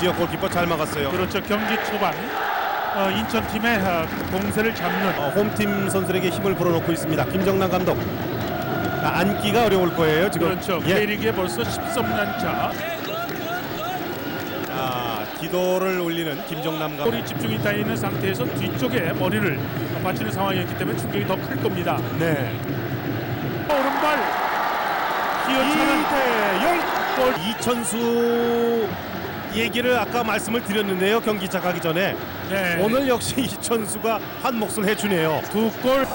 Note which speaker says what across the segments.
Speaker 1: 지역 골키퍼 잘 막았어요.
Speaker 2: 그렇죠. 경기 초반 어, 인천 팀의 어, 공세를 잡는
Speaker 1: 어, 홈팀 선수들에게 힘을 불어넣고 있습니다. 김정남 감독. 아, 앉기가 어려울 거예요 지금.
Speaker 2: 그렇죠.
Speaker 1: 예.
Speaker 2: K리그에 벌써 13년차
Speaker 1: 아, 기도를 올리는 김정남 감독.
Speaker 2: 볼이 집중이 다 있는 상태에서 뒤쪽에 머리를 받치는 상황이었기 때문에 충격이 더 클 겁니다.
Speaker 1: 네.
Speaker 2: 오른발 휘어차는
Speaker 1: 이대영 골 이천수 얘기를 아까 말씀을 드렸는데요 경기 시작하기 전에
Speaker 2: 네.
Speaker 1: 오늘 역시 이천수가 한 몫을 해주네요
Speaker 2: 두 골.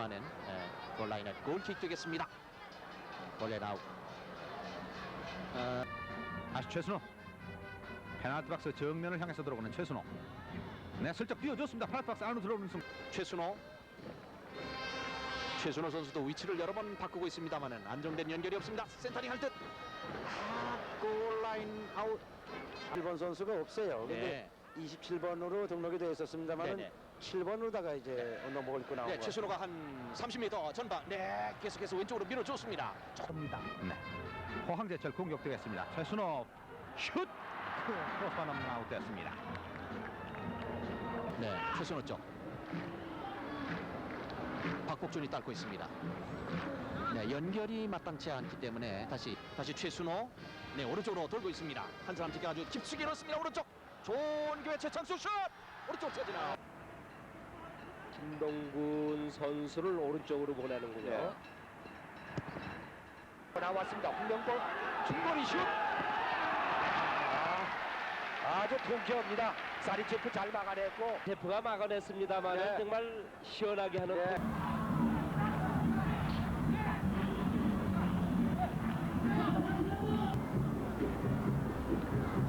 Speaker 3: 하지만은 네, 골라인을 골킥 되겠습니다. 골레 아웃. 어,
Speaker 4: 다시 최순호. 페널티 박스 정면을 향해서 들어오는 최순호. 네 슬쩍 뛰어줬습니다. 페널티 박스 안으로 들어오는 순간.
Speaker 3: 최순호. 최순호 선수도 위치를 여러 번 바꾸고 있습니다만은 안정된 연결이 없습니다. 센터링 할 듯. 아, 골라인 아웃.
Speaker 5: 1번 선수가 없어요. 근데
Speaker 3: 네.
Speaker 5: 27번으로 등록이 되어 있었습니다만
Speaker 3: 네네.
Speaker 5: 7번으로다가 이제 운동복을 입고 나온
Speaker 3: 네,
Speaker 5: 거
Speaker 3: 최순호가 한 30m 전방 네 계속해서 왼쪽으로 밀어줬습니다 조금입니다
Speaker 4: 네. 포항제철 공격되겠습니다 최순호 슛 크로스바 넘는 아웃됐습니다
Speaker 3: 네, 최순호 쪽. 박복준이 딸고 있습니다. 네, 연결이 마땅치 않기 때문에 다시 다시 최순호. 네, 오른쪽으로 돌고 있습니다. 한 사람 지금 아주 깊숙이 넣습니다. 오른쪽. 좋은 교회 최창수 슛. 오른쪽 차지나.
Speaker 5: 김동군 선수를 오른쪽으로 보내는군요.
Speaker 3: 네.
Speaker 5: 나왔습니다. 홍명보 중거리 슛. 아, 아주 통쾌합니다. 사리체프 잘 막아냈고 제프가 막아냈습니다만
Speaker 3: 네.
Speaker 5: 정말 시원하게 하는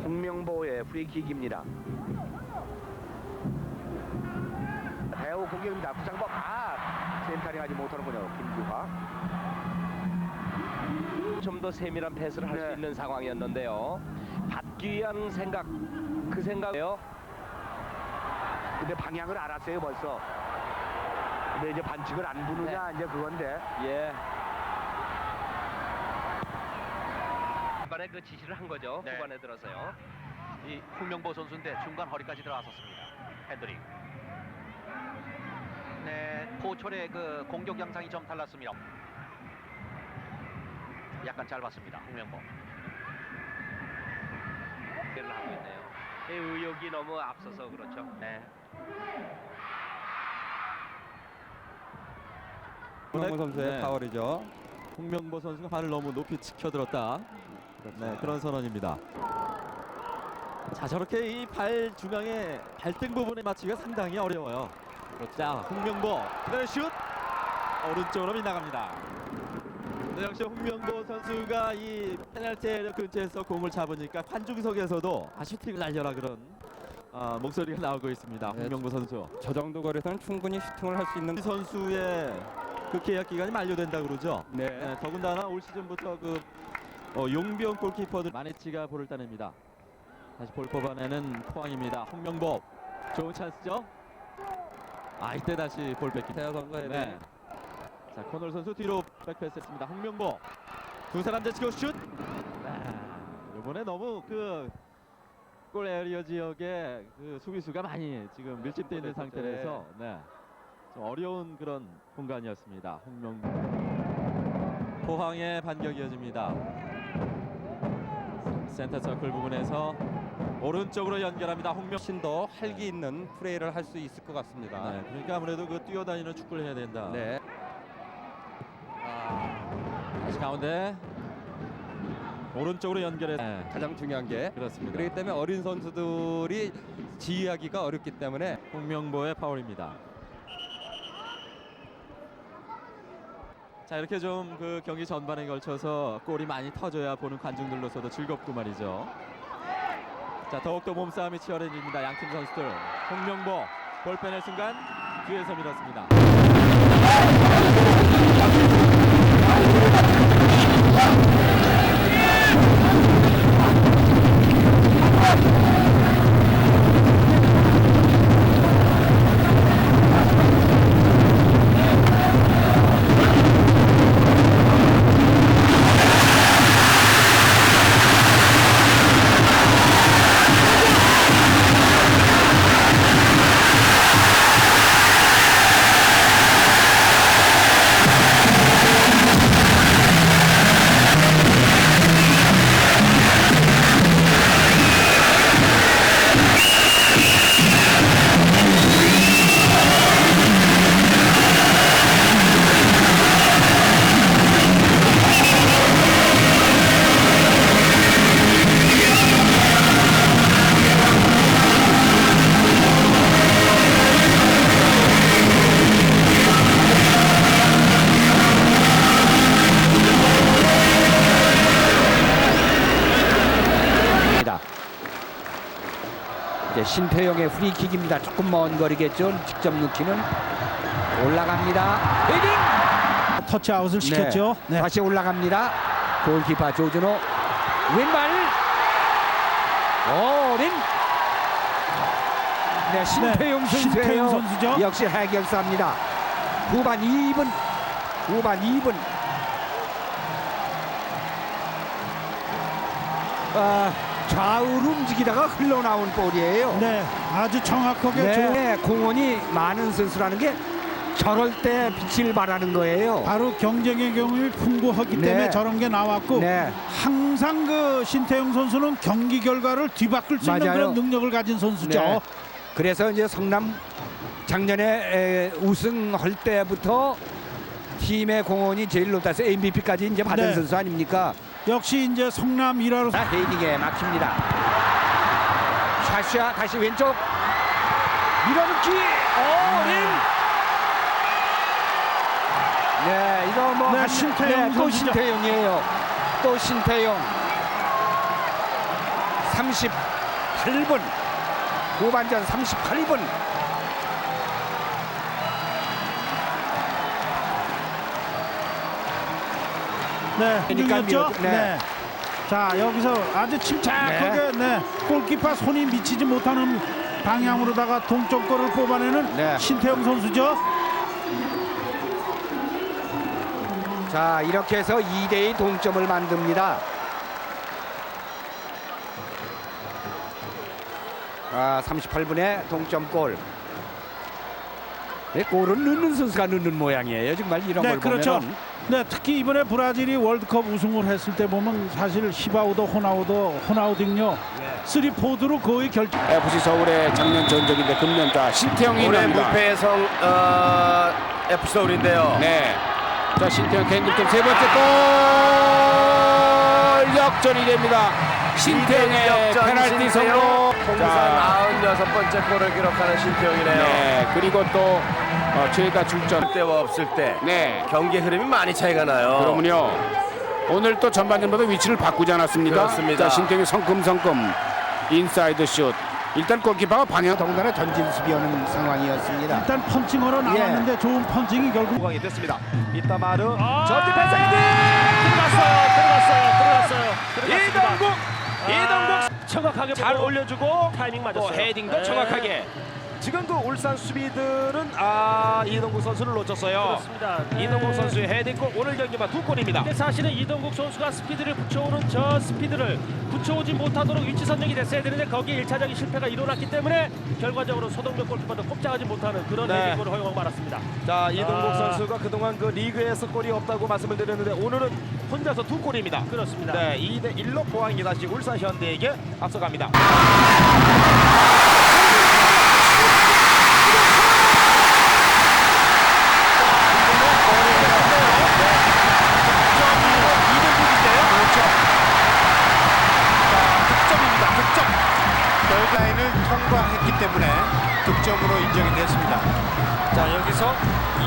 Speaker 5: 홍명보의 프리킥입니다. 대우 공격입니다. 부상법 아 센터링 하지 못하는군요. 김규화. 좀 더 세밀한 패스를 할수 있는 상황이었는데요. 받기 위한 생각 그 생각이에요. 근데 방향을 알았어요 벌써. 근데 이제 반칙을 안 부느냐 이제 그건데. 예.
Speaker 6: 중간에 그 지시를 한 거죠.
Speaker 3: 네.
Speaker 6: 후반에 들어서요.
Speaker 3: 이 홍명보 선수인데 중간 허리까지 들어갔었습니다. 핸드링. 네, 포철의 그 공격 양상이 좀 달랐습니다. 약간 짧았습니다. 홍명보.
Speaker 6: 기대를 하고 있네요. 이 의욕이 너무 앞서서 그렇죠.
Speaker 3: 네.
Speaker 7: 홍명보 선수의 파울이죠. 홍명보 선수가 발을 너무 높이 치켜들었다. 네, 그런 선언입니다. 자, 저렇게 이 발 중앙에 발등 부분에 맞추기가 상당히 어려워요. 자, 홍명보 그다음에 슛 오른쪽으로 빗나갑니다. 네, 역시 홍명보 선수가 이 페널티 근처에서 공을 잡으니까 관중석에서도 아, 슈팅을 날려라 그런 아, 목소리가 나오고 있습니다. 홍명보 선수.
Speaker 8: 저 정도 거리에서는 충분히 슈팅을 할 수 있는
Speaker 7: 이 선수의 그 계약 기간이 만료된다 그러죠.
Speaker 8: 네.
Speaker 7: 네, 더군다나 올 시즌부터 그 어, 용병 골키퍼들 마네치가 볼을 따냅니다. 다시 볼 뽑아내는 포항입니다. 홍명보 좋은 찬스죠. 아 이때 다시 볼 뺏기. 태아 선수가 네. 자 코널 선수 뒤로 백패스했습니다. 홍명보 두 사람 제치고 슛. 네. 이번에 너무 그. 골 에리어 지역에 그 수비수가 많이 지금 밀집되어 있는 상태라서 네. 좀 어려운 그런 공간이었습니다. 홍명 포항의 반격이 이어집니다. 센터 서클 부분에서 오른쪽으로 연결합니다. 홍명.
Speaker 9: 훨씬 더 활기 있는 플레이를 할 수 있을 것 같습니다.
Speaker 7: 네, 그러니까 아무래도 그 뛰어다니는 축구를 해야 된다.
Speaker 9: 네.
Speaker 7: 다시 가운데 오른쪽으로 연결해. 네,
Speaker 9: 가장 중요한 게
Speaker 7: 그렇습니다.
Speaker 9: 그렇기 때문에 어린 선수들이 지휘하기가 어렵기 때문에
Speaker 7: 홍명보의 파울입니다. 자 이렇게 좀 그 경기 전반에 걸쳐서 골이 많이 터져야 보는 관중들로서도 즐겁고 말이죠. 자 더욱더 몸싸움이 치열해집니다. 양팀 선수들 홍명보 볼 빼낼 순간 뒤에서 밀었습니다.
Speaker 10: 이제 신태용의 프리킥입니다. 조금 먼 거리겠죠. 직접 넣기는 올라갑니다. 헤딩!
Speaker 11: 터치아웃을 시켰죠. 네.
Speaker 10: 다시 올라갑니다. 골키퍼 조준호 왼발 어린 네, 신태용 선수예요.
Speaker 11: 신태용 선수죠.
Speaker 10: 역시 해결사입니다. 후반 2분 후반 2분 아, 좌우로 움직이다가 흘러나온 볼이에요.
Speaker 11: 네, 아주 정확하게
Speaker 10: 네, 공헌이 많은 선수라는 게 저럴 때 빛을 발하는 거예요.
Speaker 11: 바로 경쟁의 경험이 풍부하기
Speaker 10: 네.
Speaker 11: 때문에 저런 게 나왔고
Speaker 10: 네,
Speaker 11: 항상 그 신태용 선수는 경기 결과를 뒤바꿀 수 있는
Speaker 10: 맞아요.
Speaker 11: 그런 능력을 가진 선수죠.
Speaker 10: 네. 그래서 이제 성남 작년에 에, 우승할 때부터 팀의 공헌이 제일 높다서 MVP까지 이제 받은
Speaker 11: 네.
Speaker 10: 선수 아닙니까?
Speaker 11: 역시 이제 성남 1화로
Speaker 10: 자, 헤딩에 막힙니다. 샤샤 다시 왼쪽. 밀어넣기. 어린. 네 이거 뭐
Speaker 11: 네,
Speaker 10: 한-
Speaker 11: 신태용
Speaker 10: 네, 또
Speaker 11: 선수죠.
Speaker 10: 신태용이에요. 또 신태용. 38분. 후반전 38분
Speaker 11: 네, 중이었죠.
Speaker 10: 밀어줘- 네.
Speaker 11: 네. 자 여기서 아주 침착하게 네. 골키퍼 손이 미치지 못하는 방향으로다가 동점 골을 뽑아내는
Speaker 10: 네.
Speaker 11: 신태용 선수죠.
Speaker 10: 자 이렇게 해서 2대2 동점을 만듭니다 아 38분에 동점골 네, 골은 넣는 선수가 넣는 모양이에요 정말 이런
Speaker 11: 네,
Speaker 10: 걸
Speaker 11: 그렇죠.
Speaker 10: 보면
Speaker 11: 네, 특히 이번에 브라질이 월드컵 우승을 했을 때 보면 사실 히바우도 호나우도 호나우딩요 쓰리 포드로 거의 결정.
Speaker 12: FC 서울의 작년 전적인데 금년자 신태영이
Speaker 13: 올해
Speaker 12: 나옵니다.
Speaker 13: 무패성 어, FC 서울인데요.
Speaker 12: 네. 자 신태영 개인 득점 세 번째 골 역전이 됩니다. 신태영의
Speaker 13: 역전
Speaker 12: 페널티
Speaker 13: 신태영.
Speaker 12: 성공.
Speaker 13: 통산 96번째 골을 기록하는 신태용이네요.
Speaker 12: 네. 그리고 또 어, 저희가 출전.
Speaker 13: 때와 없을 때
Speaker 12: 네.
Speaker 13: 경기 흐름이 많이 차이가 나요.
Speaker 12: 그러면요. 오늘 또 전반전보다 위치를 바꾸지 않았습니까?
Speaker 13: 그렇습니다.
Speaker 12: 자 신태영이 성큼성큼 인사이드 슛. 일단 골키퍼가 방향
Speaker 10: 더군다나 전진 수비하는 상황이었습니다
Speaker 11: 일단 펀칭으로 나왔는데 좋은 펀칭이 결국
Speaker 3: 구강이 됐습니다. 이따마르
Speaker 2: 아!
Speaker 3: 전진 패스 헤딩
Speaker 2: 들어갔어요. 들어갔어요. 들어갔어요.
Speaker 3: 이동국 이동국
Speaker 2: 정확하게
Speaker 3: 잘
Speaker 2: 보고
Speaker 3: 올려주고
Speaker 2: 타이밍
Speaker 3: 또
Speaker 2: 맞았어요.
Speaker 3: 헤딩도
Speaker 2: 네.
Speaker 3: 정확하게
Speaker 14: 지금 그 울산 수비들은 아 이동국 선수를 놓쳤어요.
Speaker 13: 그렇습니다.
Speaker 14: 이동국 선수의 헤딩골 오늘 경기만 두 골입니다.
Speaker 13: 근데 사실은 이동국 선수가 스피드를 붙여오는 저 스피드를 붙여오지 못하도록 위치 선정이 됐어야 되는데 거기에 1차적인 실패가 일어났기 때문에 결과적으로 소동력 골키퍼도 꼼짝하지 못하는 그런
Speaker 14: 네.
Speaker 13: 헤딩골을 허용받았습니다.
Speaker 14: 자 이동국
Speaker 13: 아.
Speaker 14: 선수가 그동안 그 리그에서 골이 없다고 말씀을 드렸는데 오늘은 혼자서 두 골입니다.
Speaker 13: 그렇습니다.
Speaker 14: 네, 2대 1로 포항이 다시 울산 현대에게 앞서갑니다.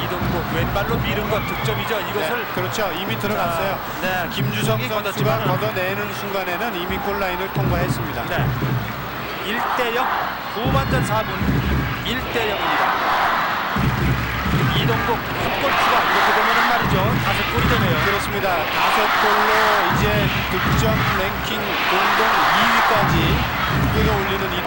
Speaker 13: 이동국 왼발로 미는 건 득점이죠.
Speaker 6: 네, 그렇죠. 이미 들어갔어요.
Speaker 13: 네,
Speaker 6: 김주성 선수가
Speaker 13: 걷었지만은-
Speaker 6: 걷어내는 순간에는 이미 골라인을 통과했습니다.
Speaker 13: 네. 1대 0 후반전 4분 1대 0입니다. 이동국 한골 추가 이렇게 되면은 말이죠. 다섯 골이 되네요.
Speaker 6: 그렇습니다. 다섯 골로 이제 득점 랭킹 공동 2위까지 끌어올리는 이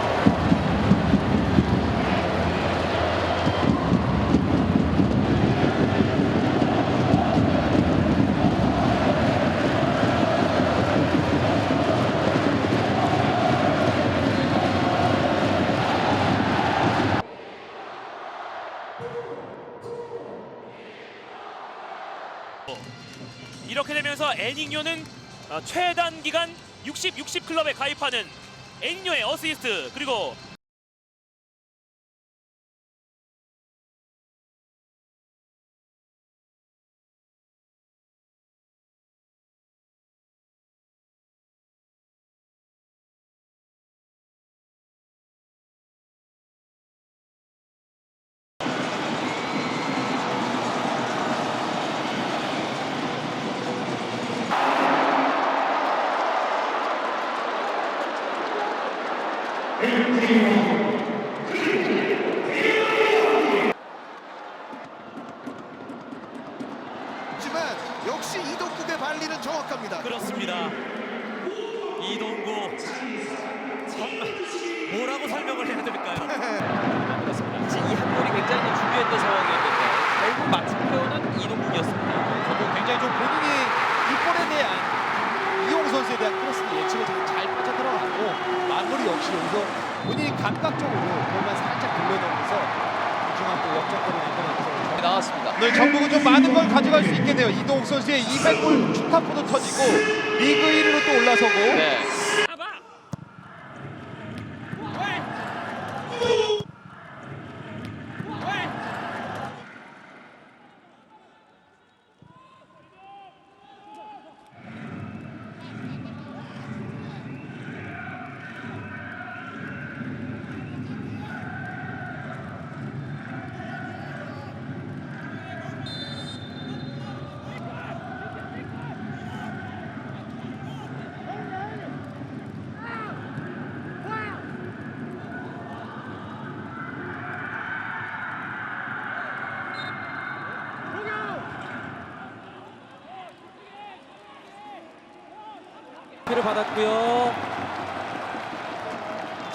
Speaker 2: 되면서 애닝요는 어, 최단 기간 60, 60 클럽에 가입하는 애닝요의 어시스트 그리고
Speaker 15: 하지만 역시 이동국의 발리는 정확합니다.
Speaker 2: 그렇습니다. 이동구 정말 뭐라고 설명을 해야 될까요? 그렇습니다. 이한 골이 굉장히 좀 중요했던 상황이었는데 결국 마침표는 이동국이었습니다.
Speaker 15: 저도 굉장히 좀 본인이 이 골에 대한 이용 선수에 대한 크로스 예측을 잘, 잘 빠져 들어갔고 마무리 역시 여기서 본인이 감각적으로 볼만 살짝 돌려놓으면서 중앙도 역전골을 만들어 내서
Speaker 2: 나왔습니다.
Speaker 15: 오늘 전북은 좀 많은 걸 가져갈 수 있겠네요. 이동욱 선수의 200골 축하포도 터지고 리그 1위로 또 올라서고
Speaker 2: 네.
Speaker 16: 피를 받았고요.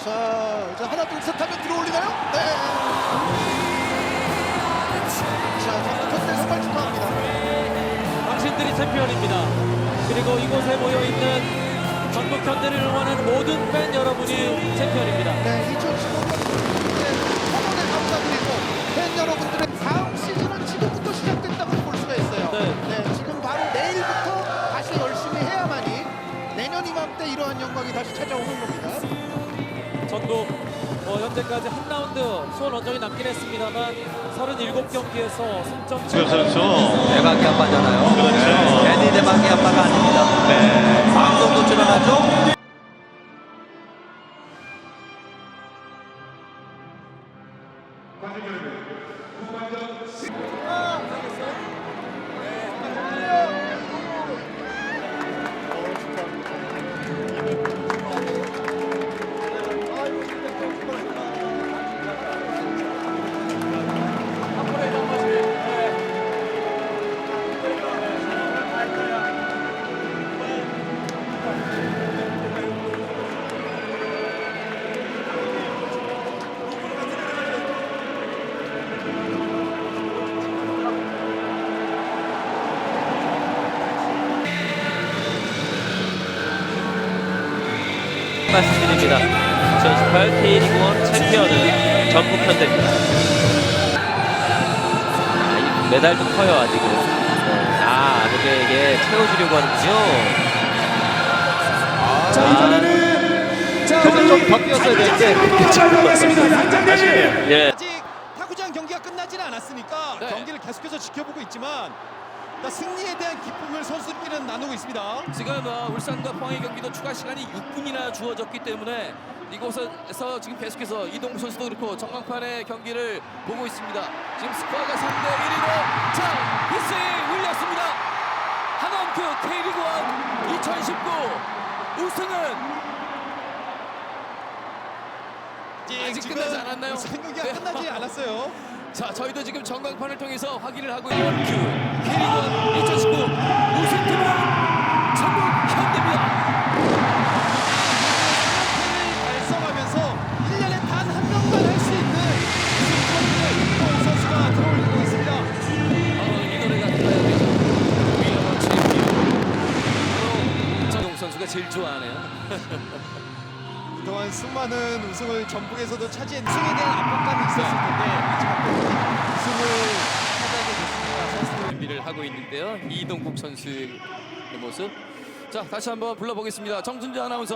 Speaker 15: 자 이제 하나 둘 셋 하면 들어올리나요? 네. 자 전북 현대 선발 축하합니다.
Speaker 16: 당신들이 챔피언입니다. 그리고 이곳에 모여 있는 전북 현대를 응원하는 모든 팬 여러분이 챔피언입니다.
Speaker 15: 네 2015년 어,
Speaker 16: 현재까지 한 라운드 수원 원정이 남긴 했습니다만 37경기에서 승점
Speaker 14: 지금 선수
Speaker 7: 대박이 아빠잖아요. 그렇죠. 괜히 대박이 아빠가 아닙니다. 네. 방송도 출연하죠.
Speaker 17: 말씀드립니다. 2018 K리그1 챔피언은 전북 현대입니다. 아, 이 메달도 커요 아직은. 아 그게 이게 채워주려고 하는군요.
Speaker 18: 자 이번에는 자 저는 좀더 뛰었어야 되는데
Speaker 17: 예.
Speaker 18: 아직 타구장 경기가 끝나지는 않았으니까 경기를 계속해서 지켜보고 있지만 승리에 대한 기쁨을 선수들끼리는 나누고 있습니다.
Speaker 9: 지금 어, 울산과 포항의 경기도 추가 시간이 6분이나 주어졌기 때문에 이곳에서 지금 계속해서 이동국 선수도 그렇고 전광판의 경기를 보고 있습니다. 지금 스코어가 3대 1이고 자 휘슬이 울렸습니다. 하남크 K리그1 2019 우승은 아직 끝나지 않았나요?
Speaker 18: 경기가
Speaker 9: 네.
Speaker 18: 끝나지 않았어요.
Speaker 9: 자, 저희도 지금 전광판을 통해서 확인을 하고 있는 큐 K리그 2019 우승팀은 전북 현대입니다.
Speaker 18: 달성하면서 1년에 단 한 명만 할 수 있는 우승 이동 선수가 들어올리고 있습니다.
Speaker 9: 어, 이 노래가 들어야 되죠. 위험한 챔피언. 바로 정용 선수가 제일 좋아하네요.
Speaker 18: 그동안 수많은 우승을 전북에서도 차지한 우승에 대한 압박감이 있었을 텐데 마지막 경기 우승을 차지하게 됐습니다. 선수들
Speaker 9: 준비를 하고 있는데요. 이동국 선수의 모습. 자, 다시 한번 불러보겠습니다. 정순재 아나운서.